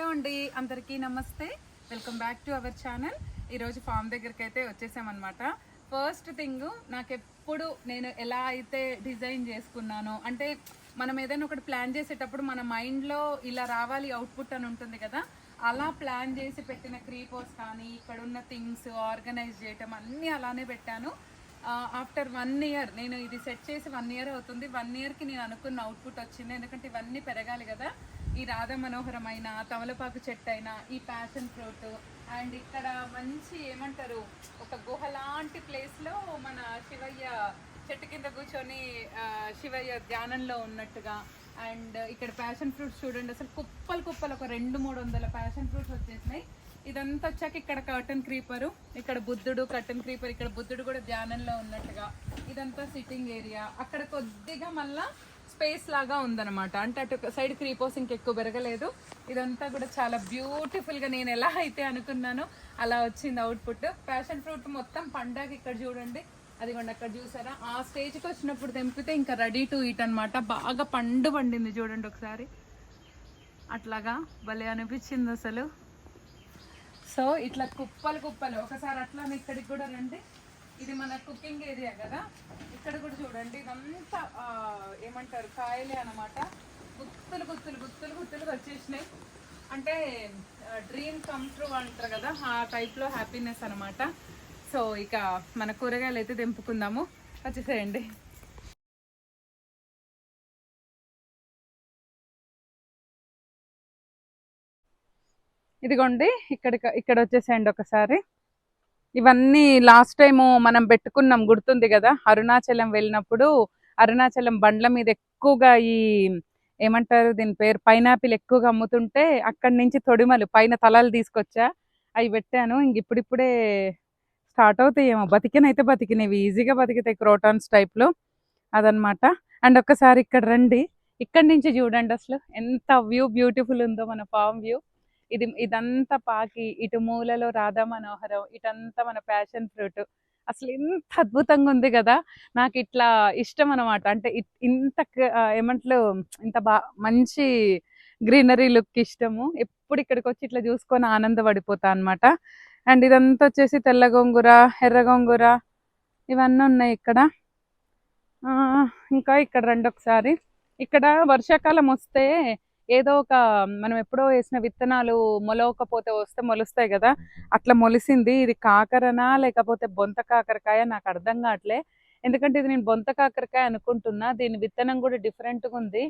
Hello అండి అందరికీ నమస్తే. Welcome back to our channel ఈరోజు ఫామ్ దగ్గరికి అయితే వచ్చేసామన్నమాట. ఫస్ట్ థింగ్ నాకు ఎప్పుడు నేను ఎలా అయితే డిజైన్ చేసుకున్నానో అంటే మనం ఏదైనా ఒకటి ప్లాన్ చేసేటప్పుడు మన మైండ్లో ఇలా రావాలి అవుట్పుట్ అని ఉంటుంది కదా అలా ప్లాన్ చేసి పెట్టిన క్రీపోస్ కానీ ఇక్కడ ఉన్న థింగ్స్ ఆర్గనైజ్ చేయటం అన్నీ అలానే పెట్టాను. ఆఫ్టర్ వన్ ఇయర్ నేను ఇది సెట్ చేసి వన్ ఇయర్ అవుతుంది. వన్ ఇయర్కి నేను అనుకున్న అవుట్పుట్ వచ్చింది. ఎందుకంటే ఇవన్నీ పెరగాలి కదా. ఈ రాధ మనోహరమైన తమలపాకు చెట్టు అయినా ఈ ప్యాషన్ ఫ్రూట్ అండ్ ఇక్కడ మంచి ఏమంటారు ఒక గుహ లాంటి ప్లేస్లో మన శివయ్య చెట్టు కింద కూర్చొని శివయ్య ధ్యానంలో ఉన్నట్టుగా. అండ్ ఇక్కడ ప్యాషన్ ఫ్రూట్స్ చూడండి అసలు కుప్పలు కుప్పలు ఒక రెండు మూడు వందల ప్యాషన్ ఫ్రూట్స్ వచ్చేసినాయి. ఇదంతా వచ్చాక ఇక్కడ కర్టన్ క్రీపరు ఇక్కడ బుద్ధుడు కర్టన్ క్రీపర్ ఇక్కడ బుద్ధుడు కూడా ధ్యానంలో ఉన్నట్టుగా. ఇదంతా సిట్టింగ్ ఏరియా అక్కడ కొద్దిగా మళ్ళా స్పేస్ లాగా ఉందన్నమాట. అంటే అటు సైడ్ క్రీపోస్ ఇంకెక్కువ పెరగలేదు. ఇదంతా కూడా చాలా బ్యూటిఫుల్గా నేను ఎలా అయితే అనుకున్నానో అలా వచ్చింది అవుట్పుట్ ప్యాషన్ ఫ్రూట్ మొత్తం పండగ ఇక్కడ చూడండి. అదిగోండి అక్కడ చూసారా? ఆ స్టేజ్కి వచ్చినప్పుడు తెంపితే ఇంకా రెడీ టు ఈట్ అనమాట బాగా పండు పండింది చూడండి ఒకసారి. అట్లాగా భలే అనిపించింది అసలు. సో ఇట్లా కుప్పలు కుప్పలు. ఒకసారి అట్లానే ఇక్కడికి కూడా రండి. ఇది మన కుకింగ్ ఏరియా కదా. ఇక్కడ కూడా చూడండి ఇదంతా ఏమంటారు కాయలే అన్నమాట. గుత్తులు గుత్తులు గుత్తులు గుత్తులు వచ్చేసినాయి. అంటే డ్రీమ్ కమ్ ట్రూ అంటారు కదా ఆ టైప్లో హ్యాపీనెస్ అన్నమాట. సో ఇక మన కూరగాయలు అయితే తెంపుకుందాము. వచ్చేసేయండి. ఇదిగోండి ఇక్కడ ఇక్కడ వచ్చేసేయండి ఒకసారి. ఇవన్నీ లాస్ట్ టైము మనం పెట్టుకున్నాం గుర్తుంది కదా? అరుణాచలం వెళ్ళినప్పుడు అరుణాచలం బండ్ల మీద ఎక్కువగా ఈ ఏమంటారు దీని పేరు? పైనాపిల్ ఎక్కువగా అమ్ముతుంటే అక్కడి నుంచి తొడిమలు పైన తలాలు తీసుకొచ్చా అవి పెట్టాను. ఇంక ఇప్పుడిప్పుడే స్టార్ట్ అవుతాయేమో. బతికినైతే బతికినవి. ఈజీగా బతికితాయి క్రోటాన్స్ టైప్లో అదనమాట అండ్ ఒక్కసారి ఇక్కడ రండి. ఇక్కడి నుంచి చూడండి అసలు. ఎంత వ్యూ బ్యూటిఫుల్ ఉందో మన ఫామ్ వ్యూ. ఇది ఇదంతా పాకి ఇటు మూలలో రాధా మనోహరం ఇటంతా మన ప్యాషన్ ఫ్రూట్ అసలు ఎంత అద్భుతంగా ఉంది కదా! నాకు ఇట్లా ఇష్టం అనమాట అంటే ఇంత ఏమంటలు ఏమంటారు ఇంత బా మంచి గ్రీనరీ లుక్ ఇష్టము. ఎప్పుడు ఇక్కడికి వచ్చి ఇట్లా చూసుకొని ఆనందపడిపోతా అన్నమాట. అండ్ ఇదంతా వచ్చేసి తెల్ల గోంగూర ఎర్ర గోంగూర ఇవన్నీ ఉన్నాయి ఇక్కడ. ఇంకా ఇక్కడ రండి ఒకసారి ఇక్కడ వర్షాకాలం వస్తే ఏదో ఒక మనం ఎప్పుడో వేసిన విత్తనాలు మొలవకపోతే వస్తే మొలుస్తాయి కదా. అట్లా మొలిసింది. ఇది కాకరనా లేకపోతే బొంత కాకరకాయ? నాకు అర్థం కావట్లే. ఎందుకంటే ఇది నేను బొంత కాకరకాయ అనుకుంటున్నా. దీని విత్తనం కూడా డిఫరెంట్గా ఉంది.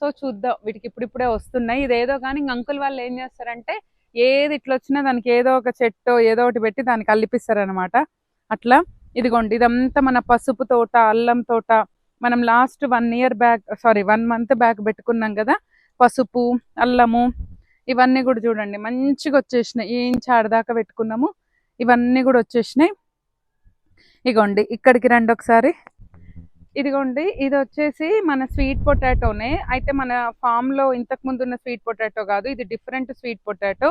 సో చూద్దాం. వీటికి ఇప్పుడిప్పుడే వస్తున్నాయి. ఇదేదో కానీ ఇంక అంకుల్ వాళ్ళు ఏం చేస్తారంటే ఏది ఇట్లా వచ్చినా దానికి ఏదో ఒక చెట్టు ఏదో ఒకటి పెట్టి దానికి అల్లిపిస్తారు అనమాట అట్లా ఇదిగోండి. ఇదంతా మన పసుపు తోట అల్లం తోట. మనం last one year back sorry one month back పెట్టుకున్నాం కదా. పసుపు అల్లము ఇవన్నీ కూడా చూడండి. మంచిగా వచ్చేసినాయి. ఏం చాడదాకా పెట్టుకున్నాము? ఇవన్నీ కూడా వచ్చేసినాయి. ఇగోండి ఇక్కడికి రండి ఒకసారి. ఇదిగోండి ఇది వచ్చేసి మన స్వీట్ పొటాటోనే. అయితే మన ఫామ్లో ఇంతకుముందు ఇంతకు ఉన్న స్వీట్ పొటాటో కాదు ఇది డిఫరెంట్ స్వీట్ పొటాటో.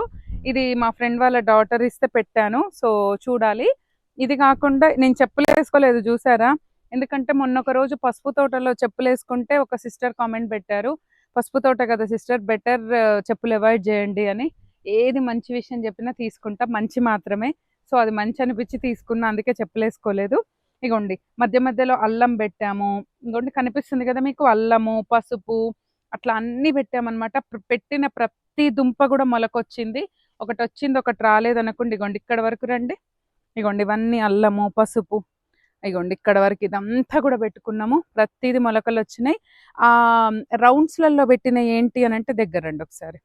ఇది మా ఫ్రెండ్ వాళ్ళ డాటర్ ఇస్తే పెట్టాను సో చూడాలి. ఇది కాకుండా నేను చెప్పులు వేసుకోలేదు చూసారా? ఎందుకంటే మొన్న ఒక రోజు పసుపు తోటలో చెప్పులు వేసుకుంటే ఒక సిస్టర్ కామెంట్ పెట్టారు పసుపు తోట కదా సిస్టర్ బెటర్ uh, చెప్పులు అవాయిడ్ చేయండి అని ఏది మంచి విషయం చెప్పినా తీసుకుంటా మంచి మాత్రమే. సో అది మంచి అనిపించి తీసుకున్నా అందుకే చెప్పులు వేసుకోలేదు. ఇగోండి మధ్య మధ్యలో అల్లం పెట్టాము. ఇంకోండి కనిపిస్తుంది కదా మీకు అల్లము పసుపు అట్లా అన్ని పెట్టామన్నమాట. పెట్టిన ప్రతి దుంప కూడా మొలకొచ్చింది. ఒకటి వచ్చింది ఒకటి రాలేదు అనుకోండి ఇగోండి ఇక్కడ వరకు రండి. ఇగోండి ఇవన్నీ అల్లము పసుపు ఇగోండి ఇక్కడ వరకు ఇదంతా కూడా పెట్టుకున్నాము. ప్రతిది మొలకలు వచ్చినాయి. ఆ రౌండ్స్లలో పెట్టిన ఏంటి అని అంటే దగ్గర రండి ఒకసారి.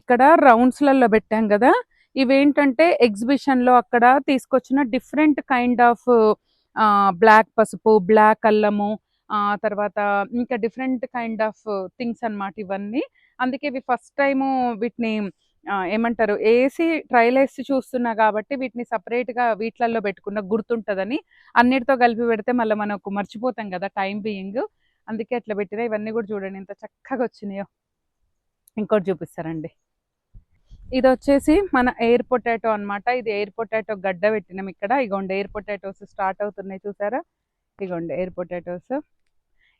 ఇక్కడ రౌండ్స్లలో పెట్టాం కదా ఇవేంటంటే ఎగ్జిబిషన్లో అక్కడ తీసుకొచ్చిన డిఫరెంట్ కైండ్ ఆఫ్ బ్లాక్ పసుపు బ్లాక్ అల్లము తర్వాత ఇంకా డిఫరెంట్ కైండ్ ఆఫ్ థింగ్స్ అన్నమాట ఇవన్నీ. అందుకే ఇవి ఫస్ట్ టైము వీటిని ఏమంటారు? ఏసీ ట్రయల్ వేసి చూస్తున్నా కాబట్టి వీటిని సపరేట్గా వీట్లలో వీటిలలో పెట్టుకున్న గుర్తుంటుందని అన్నిటితో కలిపి పెడితే మళ్ళీ మనకు మర్చిపోతాం కదా టైం బీయింగ్. అందుకే అట్లా పెట్టినా. ఇవన్నీ కూడా చూడండి. ఎంత చక్కగా వచ్చినాయో. ఇంకోటి చూపిస్తారండి ఇది వచ్చేసి మన ఎయిర్ పొటాటో అనమాట ఇది ఎయిర్ పొటాటో గడ్డ పెట్టినాం ఇక్కడ. ఇగోండి ఎయిర్ పొటాటోస్ స్టార్ట్ అవుతున్నాయి చూసారా? ఇగోండి ఎయిర్ పొటాటోస్.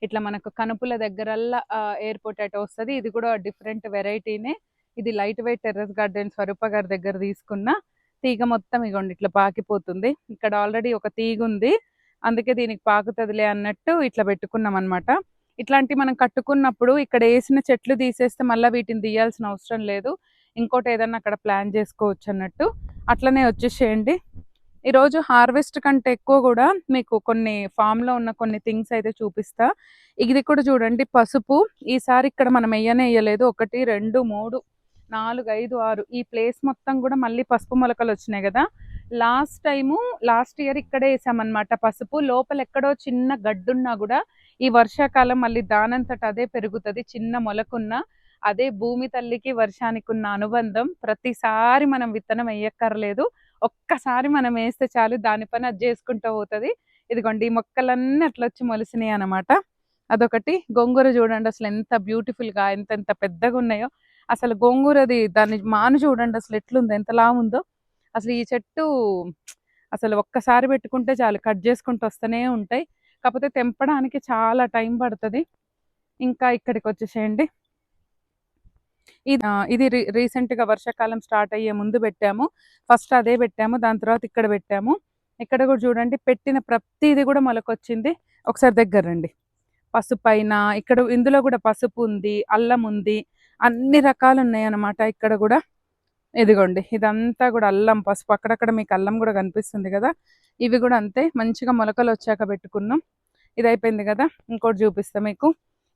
ఇట్లా మనకు కనుపుల దగ్గరల్లా ఎయిర్ పొటాటో వస్తుంది. ఇది కూడా డిఫరెంట్ వెరైటీనే. ఇది light weight terrace garden Swarupa గారి దగ్గర తీసుకున్న తీగ మొత్తం ఇగోండి ఇట్లా పాకిపోతుంది. ఇక్కడ ఆల్రెడీ ఒక తీగ ఉంది. అందుకే దీనికి పాకుతుందిలే అన్నట్టు ఇట్లా పెట్టుకున్నాం అనమాట ఇట్లాంటి మనం కట్టుకున్నప్పుడు ఇక్కడ వేసిన చెట్లు తీసేస్తే మళ్ళీ వీటిని తీయాల్సిన అవసరం లేదు. ఇంకోటి ఏదన్నా అక్కడ ప్లాన్ చేసుకోవచ్చు అన్నట్టు. అట్లనే వచ్చేసేయండి. ఈరోజు హార్వెస్ట్ కంటే ఎక్కువ కూడా మీకు కొన్ని ఫామ్లో ఉన్న కొన్ని థింగ్స్ అయితే చూపిస్తా. ఇది కూడా చూడండి పసుపు. ఈసారి ఇక్కడ మనం వేయనే వేయలేదు ఒకటి రెండు మూడు. నాలుగు ఐదు ఆరు. ఈ ప్లేస్ మొత్తం కూడా మళ్ళీ పసుపు మొలకలు వచ్చినాయి కదా. లాస్ట్ టైము లాస్ట్ ఇయర్ ఇక్కడే వేసామన్నమాట పసుపు. లోపల ఎక్కడో చిన్న గడ్డున్నా కూడా ఈ వర్షాకాలం మళ్ళీ దానంతట అదే పెరుగుతుంది. చిన్న మొలకున్న అదే భూమి తల్లికి వర్షానికి ఉన్న అనుబంధం. ప్రతిసారి మనం విత్తనం వేయక్కర్లేదు. ఒక్కసారి మనం వేస్తే చాలు. దాని పని అది చేసుకుంటూ పోతుంది. ఇదిగోండి ఈ మొక్కలన్నీ అట్లా వచ్చి మొలిసినాయి అనమాట అదొకటి. గోంగూర చూడండి అసలు ఎంత బ్యూటిఫుల్గా ఎంత ఎంత పెద్దగా ఉన్నాయో అసలు గోంగూరది దాని మాను చూడండి అసలు ఎట్లుందో ఎంత లావు ఉందో అసలు ఈ చెట్టు అసలు ఒక్కసారి పెట్టుకుంటే చాలు కట్ చేసుకుంటూ వస్తూనే ఉంటాయి. కాకపోతే తెంపడానికి చాలా టైం పడుతుంది. ఇంకా ఇక్కడికి వచ్చేసేయండి. ఇది ఇది రీ- గా వర్షాకాలం స్టార్ట్ అయ్యే ముందు పెట్టాము. ఫస్ట్ అదే పెట్టాము దాని తర్వాత ఇక్కడ పెట్టాము. ఇక్కడ కూడా చూడండి పెట్టిన ప్రతిది కూడా మొలకొచ్చింది. ఒకసారి దగ్గర రండి. పసుపు అయినా ఇక్కడ ఇందులో కూడా పసుపు ఉంది అల్లం ఉంది అన్ని రకాలు ఉన్నాయి అన్నమాట ఇక్కడ కూడా. ఇదిగోండి ఇదంతా కూడా అల్లం పసుపు. అక్కడక్కడ మీకు అల్లం కూడా కనిపిస్తుంది కదా? ఇవి కూడా అంతే మంచిగా మొలకలు వచ్చాక పెట్టుకున్నాం. ఇది అయిపోయింది కదా? ఇంకోటి చూపిస్తా మీకు.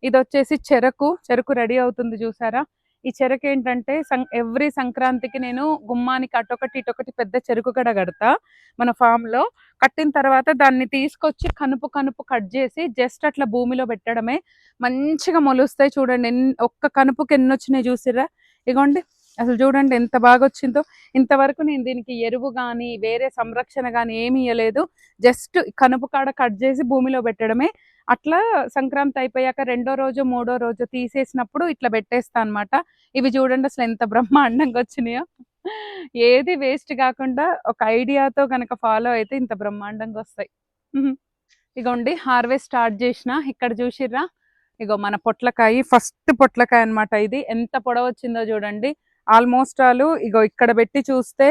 ఇది వచ్చేసి చెరకు. చెరకు రెడీ అవుతుంది చూసారా? ఈ చెరకు ఏంటంటే సం ఎవ్రీ సంక్రాంతికి నేను గుమ్మానికి అటొకటి ఇటొకటి పెద్ద చెరుకు గడ కడతా మన ఫామ్లో. లో కట్టిన తర్వాత దాన్ని తీసుకొచ్చి కనుపు కనుపు కట్ చేసి జస్ట్ అట్లా భూమిలో పెట్టడమే. మంచిగా మొలుస్తాయి చూడండి. ఎన్- ఒక్క కనుపుకి ఎన్ని వచ్చినాయి చూసిరా ఇగోండి. అసలు చూడండి ఎంత బాగా వచ్చిందో ఇంతవరకు నేను దీనికి ఎరువు కానీ వేరే సంరక్షణ కానీ ఏమి ఇవ్వలేదు జస్ట్ కనుపు కాడ కట్ చేసి భూమిలో పెట్టడమే. అట్లా సంక్రాంతి అయిపోయాక రెండో రోజు మూడో రోజు తీసేసినప్పుడు ఇట్లా పెట్టేస్తా అన్నమాట. ఇవి చూడండి అసలు ఎంత బ్రహ్మాండంగా వచ్చినాయో. ఏది వేస్ట్ కాకుండా ఒక ఐడియాతో కనుక ఫాలో అయితే ఇంత బ్రహ్మాండంగా వస్తాయి. ఇగోండి హార్వెస్ట్ స్టార్ట్ చేసిన. ఇక్కడ చూసిర్రా? ఇగో మన పొట్లకాయ ఫస్ట్ పొట్లకాయ అన్నమాట ఇది. ఎంత పొడవు వచ్చిందో చూడండి. ఆల్మోస్ట్ ఆల్ ఇగో ఇక్కడ పెట్టి చూస్తే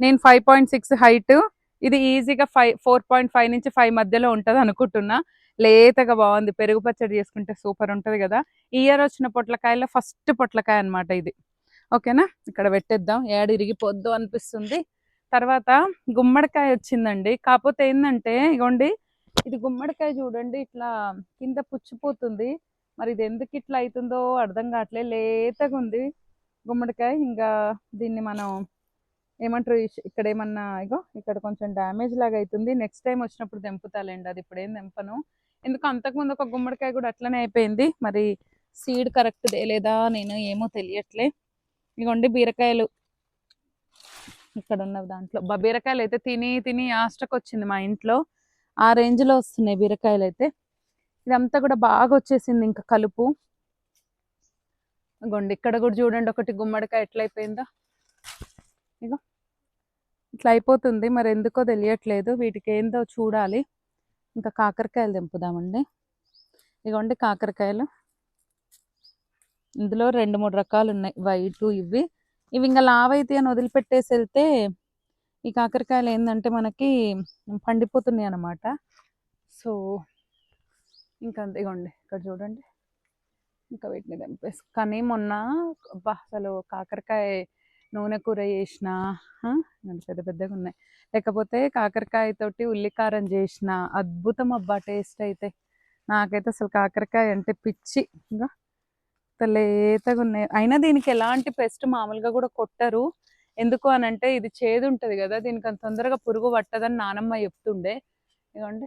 నేను ఫైవ్ పాయింట్ సిక్స్ హైట్ ఇది ఈజీగా ఫైవ్ ఫోర్ పాయింట్ ఫైవ్ నుంచి ఫైవ్ మధ్యలో ఉంటుంది అనుకుంటున్నా. లేతగా బాగుంది. పెరుగు పచ్చడి చేసుకుంటే సూపర్ ఉంటుంది కదా. ఇయర్ వచ్చిన పొట్లకాయలో ఫస్ట్ పొట్లకాయ అన్నమాట ఇది. ఓకేనా? ఇక్కడ పెట్టేద్దాం. ఏడ ఇరిగిపోద్దు అనిపిస్తుంది. తర్వాత గుమ్మడికాయ వచ్చిందండి. కాకపోతే ఏంటంటే ఇగోండి ఇది గుమ్మడికాయ చూడండి ఇట్లా కింద పుచ్చిపోతుంది. మరి ఇది ఎందుకు ఇట్లా అవుతుందో అర్థం కావట్లే. లేతగా ఉంది. గుమ్మడికాయ ఇంకా దీన్ని మనం ఏమంటారు ఇష్- ఇక్కడ ఏమన్నా ఇగో ఇక్కడ కొంచెం డ్యామేజ్ లాగా అవుతుంది నెక్స్ట్ టైం వచ్చినప్పుడు దెంపుతాలేండి అది ఇప్పుడు ఏం తెంపను. ఎందుకు అంతకుముందు ఒక గుమ్మడికాయ కూడా అట్లనే అయిపోయింది. మరి సీడ్ కరెక్ట్ లేదా నేను ఏమో తెలియట్లే. ఇగోండి బీరకాయలు. ఇక్కడ ఉన్న దాంట్లో. బా బీరకాయలు అయితే తిని తిని ఆస్టకు వచ్చింది మా ఇంట్లో. ఆ రేంజ్లో వస్తున్నాయి బీరకాయలు అయితే. ఇదంతా కూడా బాగా వచ్చేసింది ఇంకా కలుపు. ఇగోండి ఇక్కడ కూడా చూడండి ఒకటి గుమ్మడికాయ ఎట్లయిపోయిందో. ఇగో ఇట్లా అయిపోతుంది మరి ఎందుకో తెలియట్లేదు వీటికి ఏందో చూడాలి. ఇంకా కాకరకాయలు తెంపుదామండి. ఇగోండి కాకరకాయలు. ఇందులో రెండు మూడు రకాలు ఉన్నాయి వైటు ఇవి. ఇవి ఇంకా లావైతే అని వదిలిపెట్టేసి వెళ్తే ఈ కాకరకాయలు ఏంటంటే మనకి పండిపోతున్నాయి అన్నమాట సో ఇంకా ఇగోండి ఇక్కడ చూడండి. ఇంకా వీటిని తెంపేసి కానీ మొన్న అబ్బా అసలు కాకరకాయ నూనె కూర చేసిన పెద్ద పెద్దగా ఉన్నాయి. లేకపోతే కాకరకాయతోటి ఉల్లికారం చేసిన అద్భుతం అబ్బా టేస్ట్ అయితే. నాకైతే అసలు కాకరకాయ అంటే పిచ్చి. ఇంకా తలేతగా లేతగా ఉన్నాయి. అయినా దీనికి ఎలాంటి పెస్ట్ మామూలుగా కూడా కొట్టరు. ఎందుకు అని అంటే ఇది చేదు ఉంటుంది కదా దీనికి అంత తొందరగా పురుగు పట్టదని నానమ్మ చెప్తుండే. ఇదిగోండి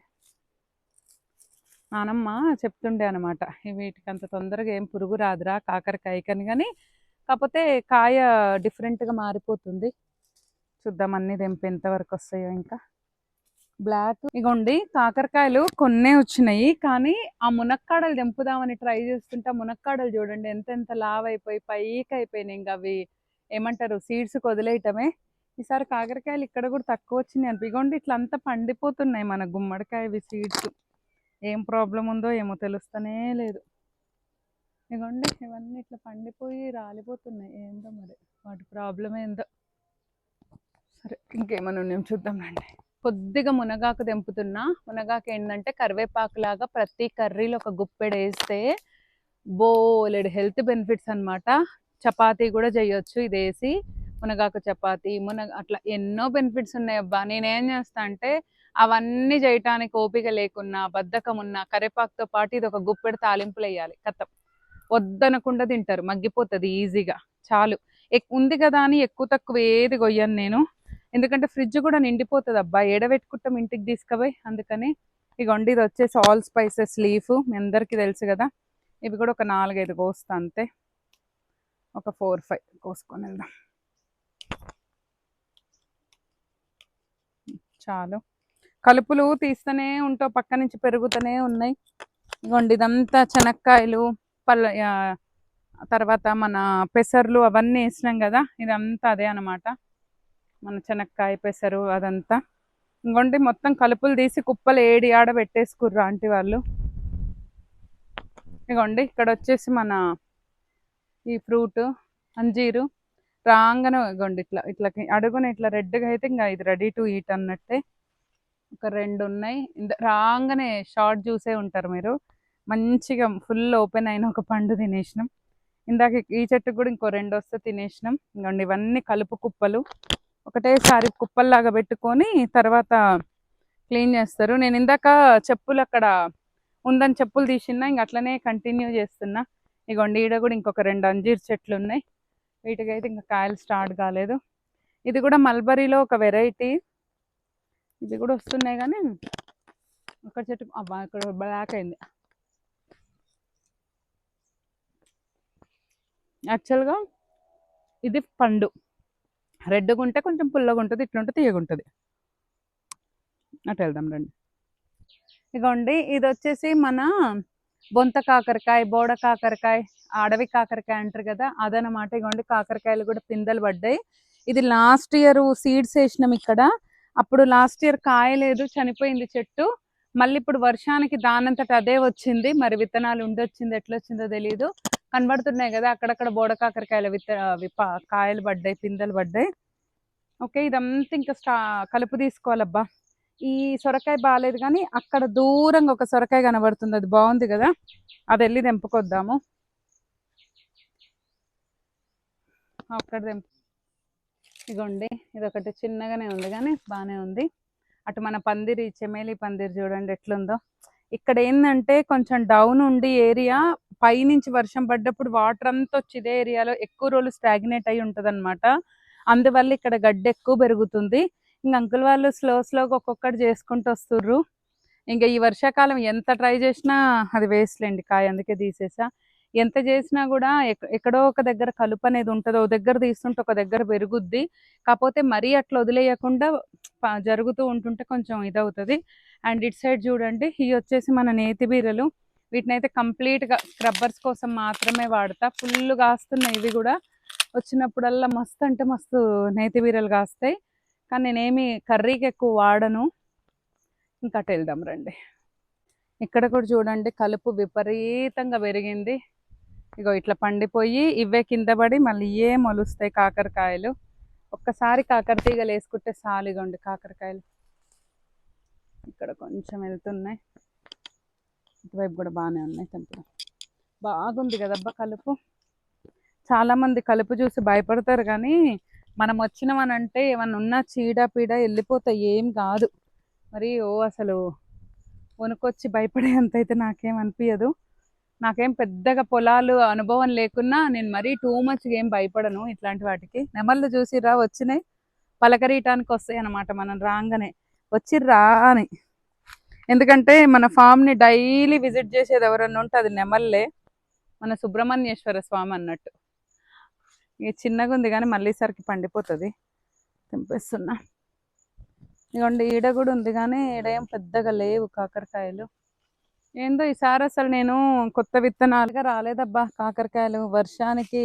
నానమ్మ చెప్తుండే అనమాట వీటికి అంత తొందరగా ఏం పురుగు రాదురా కాకరకాయ కానీ కాకపోతే కాయ డిఫరెంట్గా మారిపోతుంది. చూద్దాం అన్ని తెంపి ఎంతవరకు వస్తాయో ఇంకా. బ్లాక్ ఇగోండి కాకరకాయలు కొన్నే వచ్చినాయి కానీ ఆ మునక్కాడలు తెంపుదామని ట్రై చేస్తుంటే ఆ మునక్కాడలు చూడండి ఎంత ఎంత లావ్ అయిపోయి పైకి అయిపోయినాయి ఇంకా అవి. ఏమంటారు? సీడ్స్ వదిలేయటమే ఈసారి కాకరకాయలు ఇక్కడ కూడా తక్కువ వచ్చినాయి అనిపి ఇగోండి ఇట్లా అంతా పండిపోతున్నాయి మన గుమ్మడికాయవి సీడ్స్. ఏం ప్రాబ్లం ఉందో ఏమో తెలుస్తూనే లేదు. ఇగోండి ఇవన్నీ ఇట్లా పండిపోయి రాలిపోతున్నాయి. ఏందో మరి వాటి ప్రాబ్లం ఏందో. సరే ఇంకేమైనా ఉన్నాం చూద్దాం రండి. కొద్దిగా మునగాకు తెంపుతున్నా. మునగాకు ఏంటంటే కరివేపాకు లాగా ప్రతి కర్రీలో ఒక గుప్పెడు వేస్తే బోలెడు హెల్త్ బెనిఫిట్స్ అనమాట చపాతీ కూడా చేయొచ్చు ఇది వేసి మునగాకు చపాతీ మునగ అట్లా ఎన్నో బెనిఫిట్స్ ఉన్నాయి అబ్బా. నేనేం చేస్తా అంటే అవన్నీ చేయటానికి ఓపిక లేకున్నా బద్ధకం ఉన్నా కరివేపాకుతో పాటు ఇది ఒక గుప్పెడు తాలింపులు వేయాలి కథం వద్దనకుండా తింటారు మగ్గిపోతుంది ఈజీగా చాలు. ఎక్- ఉంది కదా అని ఎక్కువ తక్కువ ఏది కొయ్యను నేను. ఎందుకంటే ఫ్రిడ్జ్ కూడా నిండిపోతుంది అబ్బా ఏడబెట్టుకుంటాం ఇంటికి తీసుకుపోయి. అందుకని ఇగోండి ఇది వచ్చేసి ఆల్ స్పైసెస్ లీఫ్ మీ అందరికీ తెలుసు కదా. ఇవి కూడా ఒక నాలుగైదు కోస్తా అంతే. ఒక ఫోర్ ఫైవ్ కోసుకొని వెళ్దాం. చాలు. కలుపులు తీస్తూనే ఉంటావు పక్క నుంచి పెరుగుతూనే ఉన్నాయి. ఇగోండి ఇదంతా శనక్కాయలు పల్ల తర్వాత మన పెసర్లు అవన్నీ వేసినాం కదా ఇదంతా అదే అన్నమాట. మన శనక్కాయ పెసరు అదంతా. ఇంకోండి మొత్తం కలుపులు తీసి కుప్పలు ఏడి ఆడ పెట్టేసుకుర్రు ఆంటీ వాళ్ళు. ఇగోండి ఇక్కడ వచ్చేసి మన ఈ ఫ్రూట్ అంజీరు రాగానే ఇగోండి ఇట్లా ఇట్లా అడుగున ఇట్లా రెడ్గా అయితే ఇంకా ఇది రెడీ టు ఈట్ అన్నట్టే. ఒక రెండు ఉన్నాయి. ఇంత రాగానే షార్ట్ చూసే ఉంటారు మీరు. మంచిగా ఫుల్ ఓపెన్ అయిన ఒక పండు తినేసినాం. ఇందాక ఈ చెట్టుకు కూడా ఇంకో రెండు వస్తే తినేసినాం. ఇంకోండి ఇవన్నీ కలుపు కుప్పలు. ఒకటేసారి కుప్పల్లాగా పెట్టుకొని తర్వాత క్లీన్ చేస్తారు. నేను ఇందాక చెప్పులు అక్కడ ఉందని చెప్పులు తీసినా ఇంక అట్లనే కంటిన్యూ చేస్తున్నా. ఇగోండి ఈడ కూడా ఇంకొక రెండు అంజీర్ చెట్లు ఉన్నాయి. వీటికైతే ఇంకా కాయలు స్టార్ట్ కాలేదు. ఇది కూడా మల్బరీలో ఒక వెరైటీ. ఇది కూడా వస్తున్నాయి కానీ అక్కడ చెట్టు అబ్బా ఇక్కడ బ్లాక్ అయింది. యాక్చువల్గా ఇది పండు. రెడ్గా ఉంటే కొంచెం పుల్లగా ఉంటుంది ఇట్లుంటే తీయగా ఉంటుంది. అటు వెళ్దాం రండి. ఇగోండి ఇది వచ్చేసి మన బొంత కాకరకాయ బోడ కాకరకాయ అడవి కాకరకాయ అంటారు కదా అదనమాట ఇగోండి కాకరకాయలు కూడా పిందెలు పడ్డాయి. ఇది లాస్ట్ ఇయర్ సీడ్స్ వేసినాం ఇక్కడ. అప్పుడు లాస్ట్ ఇయర్ కాయలేదు చనిపోయింది చెట్టు. మళ్ళీ ఇప్పుడు వర్షానికి దానంతట అదే వచ్చింది. మరి విత్తనాలు ఉండొచ్చింది ఎట్లా వచ్చిందో తెలియదు కనబడుతున్నాయి కదా అక్కడక్కడ బోడకాకరకాయల విత్త కాయలు పడ్డాయి పిందెలు పడ్డాయి. ఓకే ఇదంతా ఇంకా స్టా కలుపు తీసుకోవాలబ్బా. ఈ సొరకాయ బాగాలేదు కానీ అక్కడ దూరంగా ఒక సొరకాయ కనబడుతుంది. అది బాగుంది కదా. అది వెళ్ళి తెంపుకొద్దాము. అక్కడ తెంపు ఇగోండి ఇది ఒకటి చిన్నగానే ఉంది కానీ బాగానే ఉంది. అటు మన పందిరి చెమేలి పందిరి చూడండి ఎట్లుందో. ఇక్కడ ఏంటంటే కొంచెం డౌన్ ఉండి ఏరియా పైనుంచి వర్షం పడ్డప్పుడు వాటర్ అంతా వచ్చి ఇదే ఏరియాలో ఎక్కువ రోజులు స్టాగ్నేట్ అయి ఉంటుంది అందువల్ల ఇక్కడ గడ్డి ఎక్కువ పెరుగుతుంది. ఇంకా అంకుల్ వాళ్ళు స్లో స్లోగా ఒక్కొక్కటి చేసుకుంటూ వస్తుర్రు. ఇంకా ఈ వర్షాకాలం ఎంత ట్రై చేసినా అది వేస్ట్లేండి కాయ అందుకే తీసేసా. ఎంత చేసినా కూడా ఎక్కడో ఒక దగ్గర కలుపు అనేది ఉంటుంది. ఒక దగ్గర తీస్తుంటే ఒక దగ్గర పెరుగుద్ది. కాకపోతే మరీ అట్లా వదిలేయకుండా జరుగుతూ ఉంటుంటే కొంచెం ఇదవుతుంది. అండ్ ఇట్ సైడ్ చూడండి ఇవి వచ్చేసి మన నేతి బీరలు. వీటినైతే కంప్లీట్గా స్క్రబ్బర్స్ కోసం మాత్రమే వాడతా. ఫుల్ కాస్తున్నాయి ఇవి కూడా. వచ్చినప్పుడల్లా మస్తు అంటే మస్తు నేతి బీరలు కాస్తాయి. కానీ నేనేమి కర్రీకి ఎక్కువ వాడను. ఇంకా అటు వెళ్దాం రండి. ఇక్కడ కూడా చూడండి కలుపు విపరీతంగా పెరిగింది. ఇగో ఇట్లా పండిపోయి ఇవే కింద పడి మళ్ళీ ఏ మొలుస్తాయి కాకరకాయలు? ఒక్కసారి కాకర తీగలు వేసుకుంటే సాలిగండి కాకరకాయలు. ఇక్కడ కొంచెం వెళ్తున్నాయి. ఇటువైపు కూడా బాగానే ఉన్నాయి తెంపుదాం బాగుంది కదబ్బా కలుపు. చాలామంది కలుపు చూసి భయపడతారు కానీ మనం వచ్చినామనంటే ఏమన్నా ఉన్నా చీడ పీడ వెళ్ళిపోతాయి ఏం కాదు. మరి ఓ అసలు వణుకొచ్చి భయపడేంత అయితే నాకేం అనిపించదు నాకేం పెద్దగా పొలాలు అనుభవం లేకున్నా నేను మరీ టూ మచ్ ఏం భయపడను ఇట్లాంటి వాటికి. నెమళ్ళు చూసిరా వచ్చినాయి. పలకరీయటానికి వస్తాయి అన్నమాట మనం రాగానే. వచ్చిర్రా అని. ఎందుకంటే మన ఫామ్ని డైలీ విజిట్ చేసేది ఎవరన్నా ఉంటే అది నెమల్లే మన సుబ్రహ్మణ్యేశ్వర స్వామి అన్నట్టు. ఇక చిన్నగా ఉంది కానీ మళ్ళీసరికి పండిపోతుంది. తెంపేస్తున్నా. ఇదిగోండి ఈడ కూడా ఉంది కానీ ఈడ ఏం పెద్దగా లేవు కాకరకాయలు. ఏందో ఈసారి అసలు నేను కొత్త విత్తనాలుగా రాలేదబ్బా. కాకరకాయలు వర్షానికి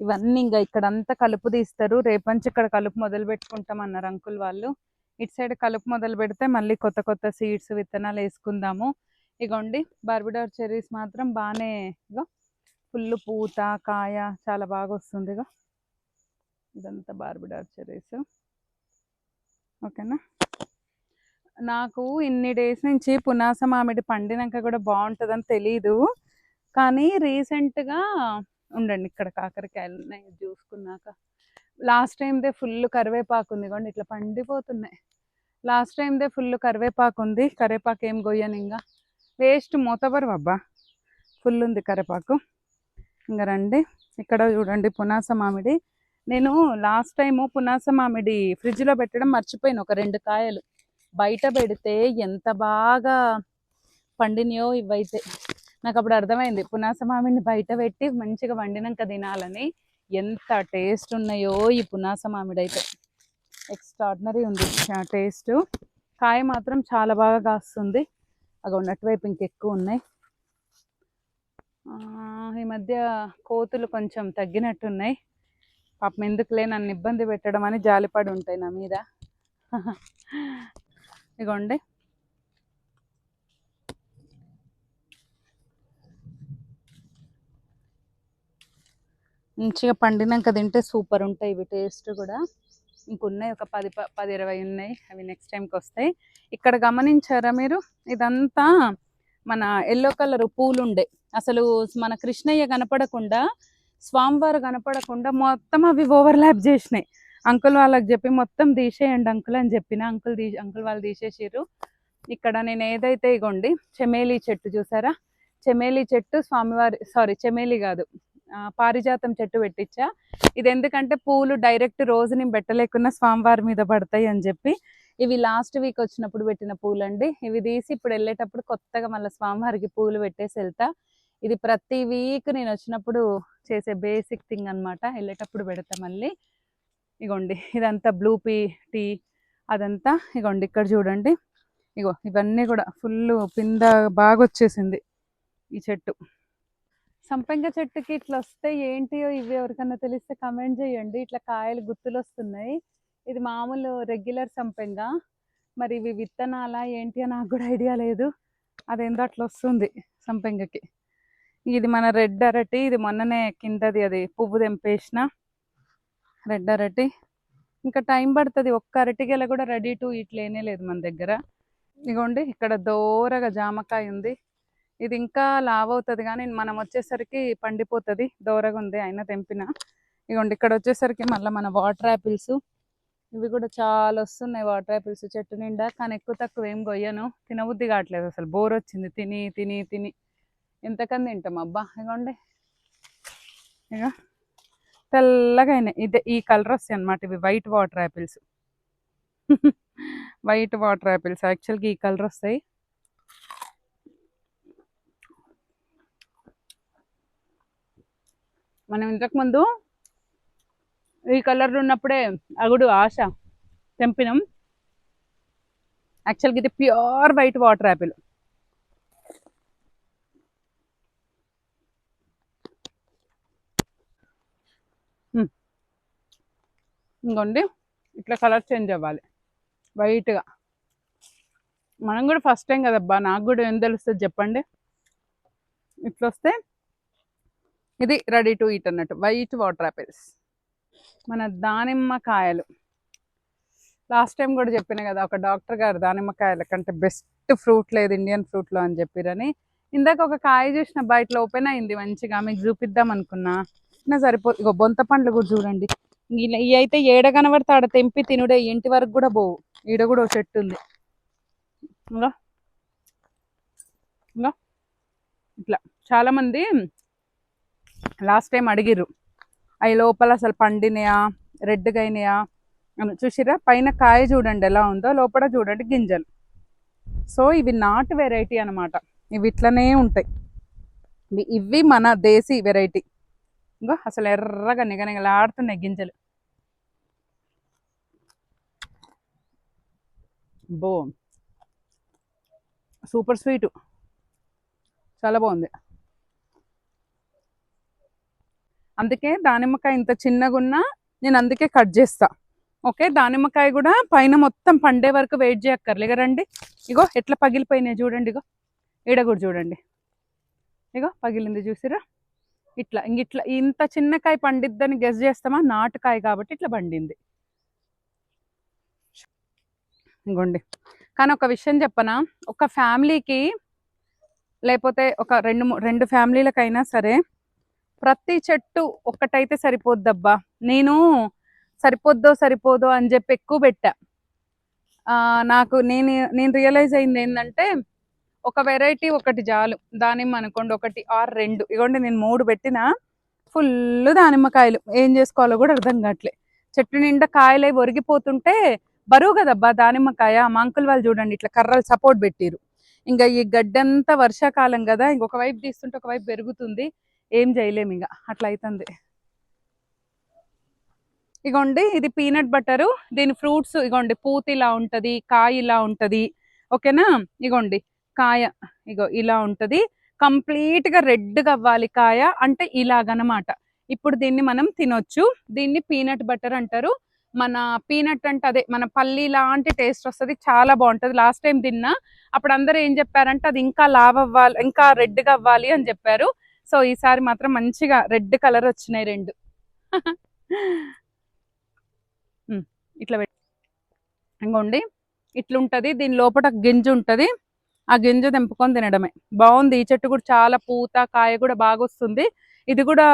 ఇవన్నీ ఇంకా ఇక్కడంతా కలుపు తీస్తారు. రేపంచి ఇక్కడ కలుపు మొదలు పెట్టుకుంటాం అన్నారు అంకుల్ వాళ్ళు. ఇటు సైడ్ కలుపు మొదలు పెడితే మళ్ళీ కొత్త కొత్త సీడ్స్ విత్తనాలు వేసుకుందాము. ఇగోండి బార్బిడోర్ చెర్రీస్ మాత్రం బాగానే ఇగో ఫుల్ పూత కాయ చాలా బాగా వస్తుంది ఇగో. ఇదంతా బార్బిడార్ చెర్రీస్ ఓకేనా? నాకు ఇన్ని డేస్ నుంచి పునాస మామిడి పండినాక కూడా బాగుంటుందని తెలీదు. కానీ రీసెంట్గా ఉండండి ఇక్కడ కాకరకాయలు ఉన్నాయి చూసుకున్నాక. లాస్ట్ టైందే ఫుల్ కరివేపాకు ఉంది కూడా ఇట్లా పండిపోతున్నాయి. లాస్ట్ టైందే ఫుల్ కరివేపాకు ఉంది కరివేపాకు ఏం గొయ్యను ఇంకా వేస్ట్ మూతబరు అబ్బా. ఫుల్ ఉంది కరివేపాకు. ఇంకా రండి ఇక్కడ చూడండి పునాస మామిడి. నేను లాస్ట్ టైము పునాస మామిడి ఫ్రిడ్జ్లో పెట్టడం మర్చిపోయాను ఒక రెండు కాయలు. బయట పెడితే ఎంత బాగా పండినాయో ఇవైతే. నాకు అప్పుడు అర్థమైంది. పునాస మామిడిని బయట పెట్టి మంచిగా వండినాక తినాలని ఎంత టేస్ట్ ఉన్నాయో ఈ పునాస మామిడి అయితే ఎక్స్ట్రాడినరీ ఉంది టేస్ట్. కాయ మాత్రం చాలా బాగా కాస్తుంది. అగ ఉన్నట్టు వైపు ఇంకెక్కువ ఉన్నాయి. ఈ మధ్య కోతులు కొంచెం తగ్గినట్టున్నాయి. పాపం ఎందుకులే నన్ను ఇబ్బంది పెట్టడం అని జాలిపడి ఉంటాయి నా మీద. ఇగోండి. మంచిగా పండినాక తింటే సూపర్ ఉంటాయి ఇవి టేస్ట్ కూడా. ఇంకున్నాయి ఒక పది ప- పది ఇరవై ఉన్నాయి. అవి నెక్స్ట్ టైంకి వస్తాయి. ఇక్కడ గమనించారా మీరు? ఇదంతా మన ఎల్లో కలర్ పూలుండే. అసలు మన కృష్ణయ్య కనపడకుండా స్వామివారు కనపడకుండా మొత్తం అవి ఓవర్లాప్ చేసినాయి. అంకుల్ వాళ్ళకి చెప్పి మొత్తం తీసేయండి అంకుల్ అని చెప్పిన అంకుల్ తీ అంకుల్ వాళ్ళు తీసేసిర్రు. ఇక్కడ నేను ఏదైతే ఇగోండి చెమేలి చెట్టు చూసారా? చెమేలి చెట్టు స్వామివారి సారీ చెమేలి కాదు పారిజాతం చెట్టు పెట్టించా ఇది ఎందుకంటే పూలు డైరెక్ట్ రోజు నేను పెట్టలేకున్నా స్వామివారి మీద పడతాయి అని చెప్పి. ఇవి లాస్ట్ వీక్ వచ్చినప్పుడు పెట్టిన పూలు అండి ఇవి తీసి ఇప్పుడు వెళ్ళేటప్పుడు కొత్తగా మళ్ళీ స్వామివారికి పూలు పెట్టేసి వెళ్తా. ఇది ప్రతి వీక్ నేను వచ్చినప్పుడు చేసే బేసిక్ థింగ్ అన్నమాట. వెళ్ళేటప్పుడు పెడతా మళ్ళీ. ఇగోండి ఇదంతా బ్లూ పీ టీ అదంతా ఇగోండి ఇక్కడ చూడండి. ఇగో ఇవన్నీ కూడా ఫుల్ పింద బాగా వచ్చేసింది ఈ చెట్టు. సంపెంగ చెట్టుకి ఇట్లా వస్తే ఏంటియో ఇవి ఎవరికన్నా తెలిస్తే కమెంట్ చేయండి. ఇట్లా కాయలు గుత్తులు వస్తున్నాయి ఇది మామూలు రెగ్యులర్ సంపెంగ. మరి ఇవి విత్తనాలా ఏంటి అని నాకు కూడా ఐడియా లేదు. అదేందో అట్లా వస్తుంది సంపెంగకి. ఇది మన రెడ్ అరటి ఇది మొన్ననే కిందది అది పువ్వు తెంపేసిన. రెడ్ అరటి. ఇంకా టైం పడుతుంది ఒక్క అరటిగెల కూడా రెడీ టు ఈట్ లేనే లేదు మన దగ్గర. ఇగోండి ఇక్కడ దోరగా జామకాయ ఉంది. ఇది ఇంకా లావ్ అవుతుంది కానీ మనం వచ్చేసరికి పండిపోతుంది దోరగా ఉంది అయినా తెంపిన. ఇగోండి ఇక్కడ వచ్చేసరికి మళ్ళీ మన వాటర్ యాపిల్స్ ఇవి కూడా చాలా వస్తున్నాయి వాటర్ యాపిల్స్ చెట్టు నిండా. కానీ ఎక్కువ తక్కువ ఏం కొయ్యను తినబుద్ధి కావట్లేదు అసలు. బోర్ వచ్చింది తిని తిని తిని. ఎంతకని తింటాం అబ్బా. ఇగోండి. ఇక తెల్లగా అయినాయి. ఇదే ఈ కలర్ వస్తాయి అనమాట ఇవి. White water apples white water apples యాక్చువల్గా ఈ కలర్ వస్తాయి. మనం ఇంతకుముందు ఈ కలర్లు ఉన్నప్పుడే అగుడు ఆశ తెంపినాం. యాక్చువల్గా ఇది ప్యూర్ వైట్ వాటర్ యాపిల్ ఇంకోండి ఇట్లా కలర్ చేంజ్ అవ్వాలి. వైట్గా మనం కూడా ఫస్ట్ టైం కదబ్బా నాకు కూడా ఏం తెలుస్తుంది చెప్పండి. ఇట్లా వస్తే ఇది రెడీ టు ఈట్ అన్నట్టు. వైట్ వాటర్ యాపిల్స్ మన దానిమ్మ కాయలు. లాస్ట్ టైం కూడా చెప్పిన కదా ఒక డాక్టర్ గారు దానిమ్మకాయల కంటే బెస్ట్ ఫ్రూట్ లేదు ఇండియన్ ఫ్రూట్లో అని చెప్పిరని. ఇందాక ఒక కాయ చూసిన బయట ఓపెన్ అయింది మంచిగా మీకు చూపిద్దాం అనుకున్నా. సరిపో ఇగో బొంత పండ్లు కూడా చూడండి. ఇవి అయితే ఏడ కనబడితే ఆడ తెంపి తినుడే ఇంటి వరకు కూడా పోవు. ఈడ కూడా ఒక చెట్టు ఉంది. ఇంకా ఇంకా ఇట్లా. చాలా మంది లాస్ట్ టైం అడిగిర్రు. అవి లోపల అసలు పండినయా? రెడ్గా అయినాయా అని చూసిరా పైన కాయ చూడండి ఎలా ఉందో లోపల చూడండి గింజలు. సో ఇవి నాట్ వెరైటీ అన్నమాట. ఇవి ఇట్లనే ఉంటాయి. ఇవి- ఇవి మన దేశీ వెరైటీ. ఇంకో అసలు ఎర్రగా నిగనిగలాడుతున్నాయి గింజలు. బో. Super sweet. చాలా బాగుంది. అందుకే దానిమ్మకాయ ఇంత చిన్నగా ఉన్నా నేను అందుకే కట్ చేస్తా. ఓకే దానిమ్మకాయ కూడా పైన మొత్తం పండే వరకు వెయిట్ చేయక్కర్లే. రండి. ఇగో ఎట్లా పగిలిపోయినాయి చూడండి ఇగో. ఈడ కూడా చూడండి. ఇగో పగిలింది చూసిరా ఇట్లా ఇంక ఇట్లా ఇంత చిన్న కాయ పండిద్దని గెస్ చేస్తామా? నాటుకాయ కాబట్టి ఇట్లా పండింది. ఇంకోండి కానీ ఒక విషయం చెప్పనా? ఒక ఫ్యామిలీకి లేకపోతే ఒక రెండు రెండు ఫ్యామిలీలకైనా సరే ప్రతి చెట్టు ఒక్కటైతే సరిపోద్దబ్బా. నేను సరిపోద్దో సరిపోదో అని చెప్పి ఎక్కువ పెట్టా. నాకు నేను నేను రియలైజ్ అయింది ఏంటంటే ఒక వెరైటీ ఒకటి చాలు. దానిమ్మ అనుకోండి ఒకటి ఆర్ రెండు. ఇగోండి నేను మూడు పెట్టిన ఫుల్ దానిమ్మకాయలు. ఏం చేసుకోవాలో కూడా అర్థం కావట్లే. చెట్టు నిండా కాయలు అవి ఒరిగిపోతుంటే బరువు కదబ్బా దానిమ్మకాయ మా అంకుల్ వాళ్ళు చూడండి ఇట్లా కర్రలు సపోర్ట్ పెట్టిరు ఇంకా ఈ గడ్డంతా వర్షాకాలం కదా ఇంకొక వైపు తీస్తుంటే ఒక వైపు పెరుగుతుంది. ఏం చేయలేము ఇంకా అట్లా అవుతుంది ఇగోండి ఇది పీనట్ బటరు దీని ఫ్రూట్స్ ఇగోండి పూత ఇలా ఉంటది కాయ ఇలా ఉంటది ఓకేనా? ఇగోండి కాయ ఇగో ఇలా ఉంటది. కంప్లీట్గా రెడ్ అవ్వాలి కాయ అంటే ఇలాగనమాట. ఇప్పుడు దీన్ని మనం తినొచ్చు. దీన్ని పీనట్ బటర్ అంటారు. మన పీనట్ అంటే అదే మన పల్లి లాంటి టేస్ట్ వస్తుంది చాలా బాగుంటది. లాస్ట్ టైం తిన్నా అప్పుడు అందరూ ఏం చెప్పారంటే అది ఇంకా లావ్ అవ్వాలి ఇంకా రెడ్గా అవ్వాలి అని చెప్పారు. సో ఈసారి మాత్రం మంచిగా రెడ్ కలర్ వచ్చినాయి రెండు. ఇట్లా పెట్టి ఇంకోండి ఇట్లుంటది. దీని లోపల గింజ ఉంటది. ఆ గింజ తెంపుకొని తినడమే. బాగుంది. ఈ చెట్టు కూడా చాలా పూత కాయ కూడా బాగా వస్తుంది ఇది కూడా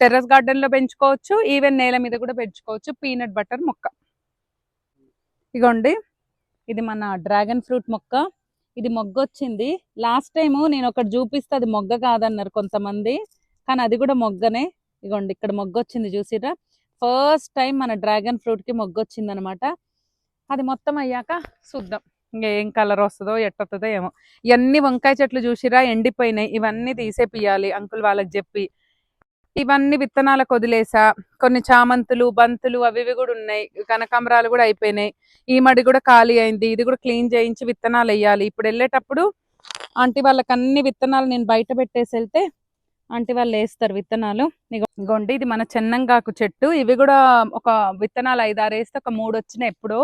టెర్రస్ గార్డెన్లో పెంచుకోవచ్చు ఈవెన్ నేల మీద కూడా పెంచుకోవచ్చు పీనట్ బటర్ మొక్క. ఇగోండి ఇది మన డ్రాగన్ ఫ్రూట్ మొక్క. ఇది మొగ్గ వచ్చింది లాస్ట్ టైం నేను ఒకటి చూపిస్తే అది మొగ్గ కాదన్నారు కొంతమంది కానీ అది కూడా మొగ్గనే. ఇగోండి ఇక్కడ మొగ్గ వచ్చింది చూసిరా ఫస్ట్ టైం మన డ్రాగన్ ఫ్రూట్కి మొగ్గ అనమాట అది మొత్తం అయ్యాక చూద్దాం. ఇంకా ఏం కలర్ వస్తుందో ఎట్టొస్తుందో ఏమో. ఇవన్నీ వంకాయ చెట్లు చూసిరా ఎండిపోయినాయి. ఇవన్నీ తీసేపియాలి అంకుల్ వాళ్ళకి చెప్పి ఇవన్నీ విత్తనాలకు వదిలేసా. కొన్ని చామంతులు బంతులు అవి ఇవి కూడా ఉన్నాయి. కనకాంబరాలు కూడా అయిపోయినాయి. ఈ మడి కూడా ఖాళీ అయింది. ఇది కూడా క్లీన్ చేయించి విత్తనాలు వేయాలి. ఇప్పుడు వెళ్ళేటప్పుడు ఆంటీ వాళ్ళకి అన్ని విత్తనాలు నేను బయట పెట్టేసి వెళ్తే ఆంటీ వాళ్ళు వేస్తారు విత్తనాలు. ఇగోండి ఇది మన చెన్నంగాకు చెట్టు. ఇవి కూడా ఒక విత్తనాలు ఐదారు వేస్తే ఒక మూడు వచ్చినాయి ఎప్పుడో.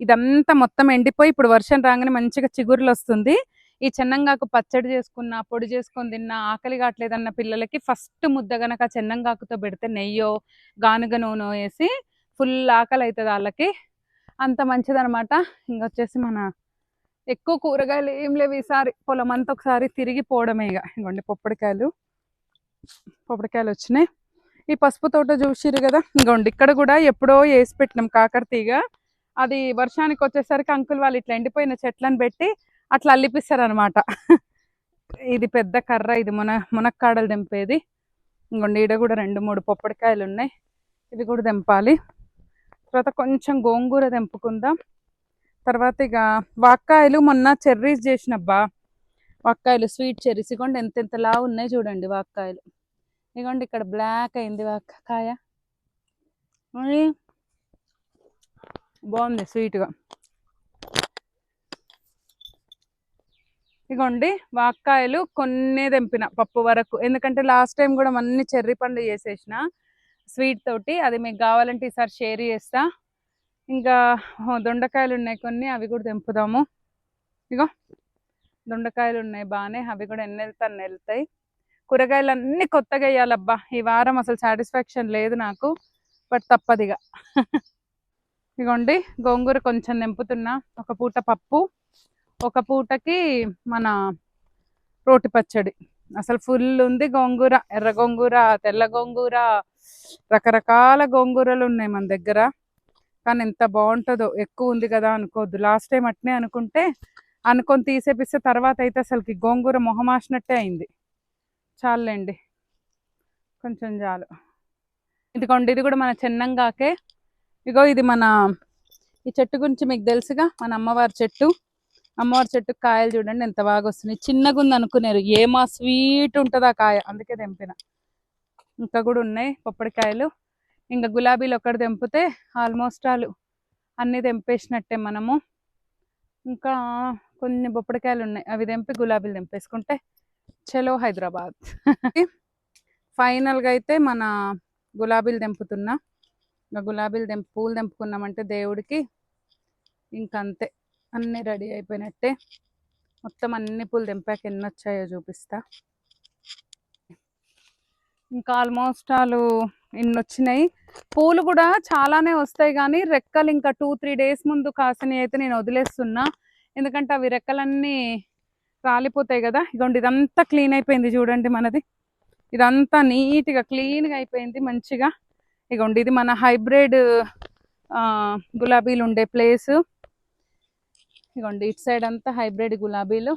ఇదంతా మొత్తం ఎండిపోయి ఇప్పుడు వర్షం రాగానే మంచిగా చిగురులు వస్తుంది. ఈ చెన్నంగాకు పచ్చడి చేసుకున్న పొడి చేసుకొని తిన్న ఆకలి కావట్లేదన్న పిల్లలకి ఫస్ట్ ముద్ద గనక చెన్నంగాకుతో పెడితే నెయ్యో గానుగ నూనె వేసి ఫుల్ ఆకలి అవుతుంది వాళ్ళకి. అంత మంచిదనమాట ఇంకొచ్చేసి మన ఎక్కువ కూరగాయలు ఏం లేవు ఈసారి. పొలం అంతా ఒకసారి తిరిగి పోవడమే ఇక. ఇంకోండి పొప్పడికాయలు. పొప్పడికాయలు వచ్చినాయి. ఈ పసుపు తోట చూసిరు కదా? ఇంకోండి ఇక్కడ కూడా ఎప్పుడో వేసి పెట్టినాం కాకర తీగ. అది వర్షానికి వచ్చేసరికి అంకుల్ వాళ్ళు ఇట్లా ఎండిపోయిన చెట్లను పెట్టి అట్లా అల్లిపిస్తారు అనమాట ఇది పెద్ద కర్ర ఇది మున మునక్కాడలు తెంపేది. ఇంకొండి ఈడ కూడా రెండు మూడు పొప్పడికాయలు ఉన్నాయి ఇవి కూడా తెంపాలి. తర్వాత కొంచెం గోంగూర తెంపుకుందాం. తర్వాత ఇక వాక్కాయలు మొన్న చెర్రీస్ చేసినబ్బా. వాక్కాయలు స్వీట్ చెర్రీస్. ఇగోండి ఎంత ఎంతలా ఉన్నాయి చూడండి వాక్కాయలు. ఇగోండి ఇక్కడ బ్లాక్ అయింది వాక్కాయ. బాగుంది స్వీట్గా. ఇగోండి వాక్కాయలు కొన్ని తెంపిన పప్పు వరకు. ఎందుకంటే లాస్ట్ టైం కూడా అన్ని చెర్రీ పండు చేసేసిన స్వీట్ తోటి. అది మీకు కావాలంటే ఈసారి షేర్ చేస్తా. ఇంకా దొండకాయలు ఉన్నాయి కొన్ని అవి కూడా తెంపుదాము. ఇగో దొండకాయలు ఉన్నాయి బాగానే అవి కూడా ఎన్ని వెళ్తాను వెళ్తాయి. కూరగాయలు అన్ని కొత్తగా వేయాలబ్బా. ఈ వారం అసలు సాటిస్ఫాక్షన్ లేదు నాకు బట్ తప్పదిగా. ఇగోండి గోంగూర కొంచెం నింపుతున్నా ఒక పూట పప్పు. ఒక పూటకి మన రోటి పచ్చడి. అసలు ఫుల్ ఉంది గోంగూర ఎర్ర గోంగూర తెల్ల గోంగూర రకరకాల గోంగూరలు ఉన్నాయి మన దగ్గర. కానీ ఎంత బాగుంటుందో ఎక్కువ ఉంది కదా అనుకోద్దు లాస్ట్ టైం అట్నే అనుకుంటే అనుకొని తీసేపిస్తే తర్వాత అయితే అసలుకి గోంగూర మొహమాసినట్టే అయింది. చాలండి కొంచెం చాలు. ఇదిగోండి ఇది కూడా మన చెన్నంగాకే. ఇగో ఇది మన ఈ చెట్టు గురించి మీకు తెలుసుగా మన అమ్మవారి చెట్టు. అమ్మవారి చెట్టు కాయలు చూడండి ఎంత బాగా వస్తున్నాయి. చిన్నగా ఉంది అనుకున్నారు ఏమా స్వీట్ ఉంటుంది ఆ కాయ? అందుకే తెంపిన. ఇంకా కూడా ఉన్నాయి పొప్పడికాయలు. ఇంకా గులాబీలు ఒకటి తెంపితే ఆల్మోస్ట్ ఆల్ అన్నీ తెంపేసినట్టే మనము. ఇంకా కొన్ని బొప్పడికాయలు ఉన్నాయి. అవి తెంపి గులాబీలు తెంపేసుకుంటే చలో హైదరాబాద్. ఫైనల్గా అయితే మన గులాబీలు తెంపుతున్నా. ఇంకా గులాబీలు తెంపు పూలు తెంపుకున్నామంటే దేవుడికి ఇంకంతే. అన్నీ రెడీ అయిపోయినట్టే. మొత్తం అన్ని పూలు తెంపాక ఎన్ని వచ్చాయో చూపిస్తా. ఇంకా ఆల్మోస్ట్ వాళ్ళు ఇన్ని వచ్చినాయి పూలు కూడా చాలానే వస్తాయి కానీ రెక్కలు ఇంకా టూ త్రీ డేస్ ముందు కాసినవి అయితే నేను వదిలేస్తున్నా. ఎందుకంటే అవి రెక్కలన్నీ రాలిపోతాయి కదా. ఇగోండి ఇదంతా క్లీన్ అయిపోయింది చూడండి మనది. ఇదంతా నీట్గా క్లీన్గా అయిపోయింది మంచిగా. ఇగోండి ఇది మన హైబ్రిడ్ గులాబీలు ఉండే ప్లేస్. ఇగోండి ఇటు సైడ్ అంతా హైబ్రిడ్ గులాబీలు.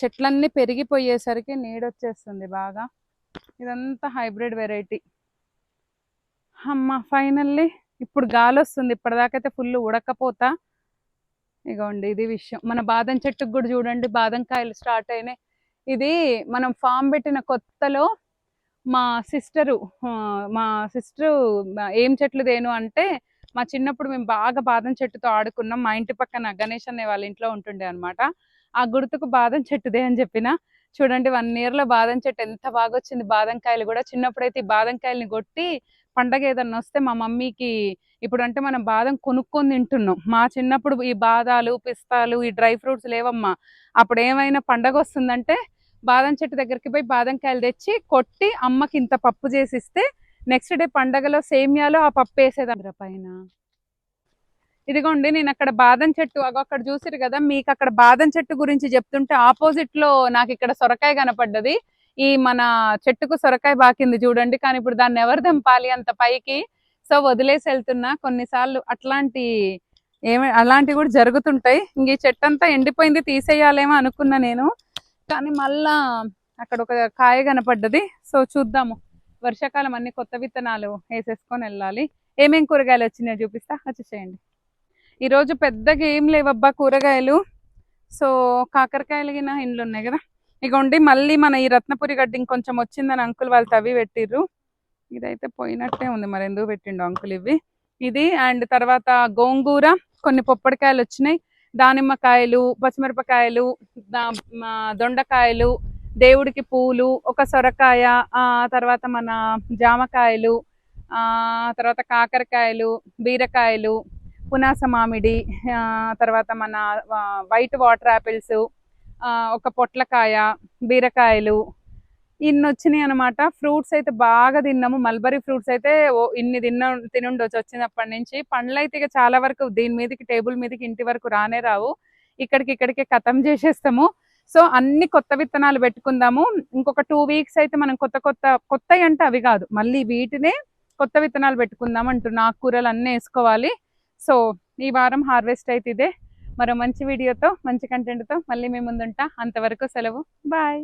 చెట్లన్నీ పెరిగిపోయేసరికి నీడొచ్చేస్తుంది బాగా. ఇదంతా హైబ్రిడ్ వెరైటీ. అమ్మ ఫైనల్లీ ఇప్పుడు గాలి వస్తుంది ఇప్పటిదాకైతే ఫుల్ ఉడకపోతా. ఇగోండి ఇది విషయం. మన బాదం చెట్టుకు కూడా చూడండి బాదం కాయలు స్టార్ట్ అయినాయి. ఇది మనం ఫామ్ పెట్టిన కొత్తలో మా సిస్టరు మా సిస్టరు ఏం చెట్లు దేను అంటే మా చిన్నప్పుడు మేము బాగా బాదం చెట్టుతో ఆడుకున్నాం. మా ఇంటి పక్కన గణేష్ అనే వాళ్ళ ఇంట్లో ఉంటుండే అనమాట ఆ గుర్తుకు బాదం చెట్టుదే అని చెప్పిన చూడండి వన్ ఇయర్లో బాదం చెట్టు ఎంత బాగా వచ్చింది బాదం కాయలు కూడా చిన్నప్పుడైతే ఈ బాదం కాయల్ని కొట్టి పండగ ఏదన్నా వస్తే మా మమ్మీకి ఇప్పుడు అంటే మనం బాదం కొనుక్కొని తింటున్నాం. మా చిన్నప్పుడు ఈ బాదాలు పిస్తాలు ఈ డ్రై ఫ్రూట్స్ లేవమ్మా. అప్పుడు ఏమైనా పండగ వస్తుందంటే బాదం చెట్టు దగ్గరికి పోయి బాదం కాయలు తెచ్చి కొట్టి అమ్మకి ఇంత పప్పు చేసి ఇస్తే నెక్స్ట్ డే పండగలో సేమియాలో ఆ పప్పు వేసేదాన్ని పైన. ఇదిగోండి నేను అక్కడ బాదం చెట్టు అగో అక్కడ చూసిరు కదా మీకు అక్కడ బాదం చెట్టు గురించి చెప్తుంటే ఆపోజిట్లో నాకు ఇక్కడ సొరకాయ కనపడ్డది. ఈ మన చెట్టుకు సొరకాయ బాకింది చూడండి కానీ ఇప్పుడు దాన్ని ఎవరు దింపాలి అంత పైకి? సో వదిలేసి వెళ్తున్నా. కొన్నిసార్లు అట్లాంటి ఏమి అలాంటివి కూడా జరుగుతుంటాయి. ఇంక ఈ చెట్టు అంతా ఎండిపోయింది తీసేయాలేమో అనుకున్నా నేను. కానీ మళ్ళా అక్కడ ఒక కాయ కనపడ్డది. సో చూద్దాము. వర్షాకాలం అన్ని కొత్త విత్తనాలు వేసేసుకొని వెళ్ళాలి. ఏమేమి కూరగాయలు వచ్చినాయో చూపిస్తా. వచ్చేసేయండి ఈరోజు పెద్దగా ఏం లేవబ్బా కూరగాయలు. సో కాకరకాయలు గిన ఇండ్లు ఉన్నాయి కదా. ఇగోండి మళ్ళీ మన ఈ రత్నపురి గడ్డి ఇంకొంచెం వచ్చిందని అంకుల్ వాళ్ళు తవ్వి పెట్టిర్రు. ఇదైతే పోయినట్టే ఉంది మరి ఎందుకు పెట్టిండు అంకుల్ ఇవి ఇది అండ్ తర్వాత గోంగూర కొన్ని పొప్పడికాయలు వచ్చినాయి. దానిమ్మకాయలు పచ్చిమిరపకాయలు దొండకాయలు దేవుడికి పూలు ఒక సొరకాయ తర్వాత మన జామకాయలు తర్వాత కాకరకాయలు బీరకాయలు పునాస మామిడి తర్వాత మన వైట్ వాటర్ యాపిల్స్ ఒక పొట్లకాయ బీరకాయలు ఇన్ని వచ్చినాయి అనమాట ఫ్రూట్స్ అయితే బాగా తిన్నాము. మల్బరీ ఫ్రూట్స్ అయితే ఇన్ని తిన్న తినుండొచ్చు. వచ్చినప్పటి నుంచి పండ్లు అయితే ఇక చాలా వరకు దీని మీదకి టేబుల్ మీదకి ఇంటి వరకు రానే రావు. ఇక్కడికి ఇక్కడికే ఖతం చేసేస్తాము. సో అన్ని కొత్త విత్తనాలు పెట్టుకుందాము. ఇంకొక టూ వీక్స్ అయితే మనం కొత్త కొత్త కొత్తవి అంటే అవి కాదు. మళ్ళీ వీటినే కొత్త విత్తనాలు పెట్టుకుందాం అంటున్నా. ఆకుకూరలు అన్నీ వేసుకోవాలి. సో ఈ వారం హార్వెస్ట్ అయితే ఇదే. మరో మంచి వీడియోతో మంచి కంటెంట్తో మళ్ళీ మీ ముందుంటా. అంతవరకు సెలవు. బాయ్.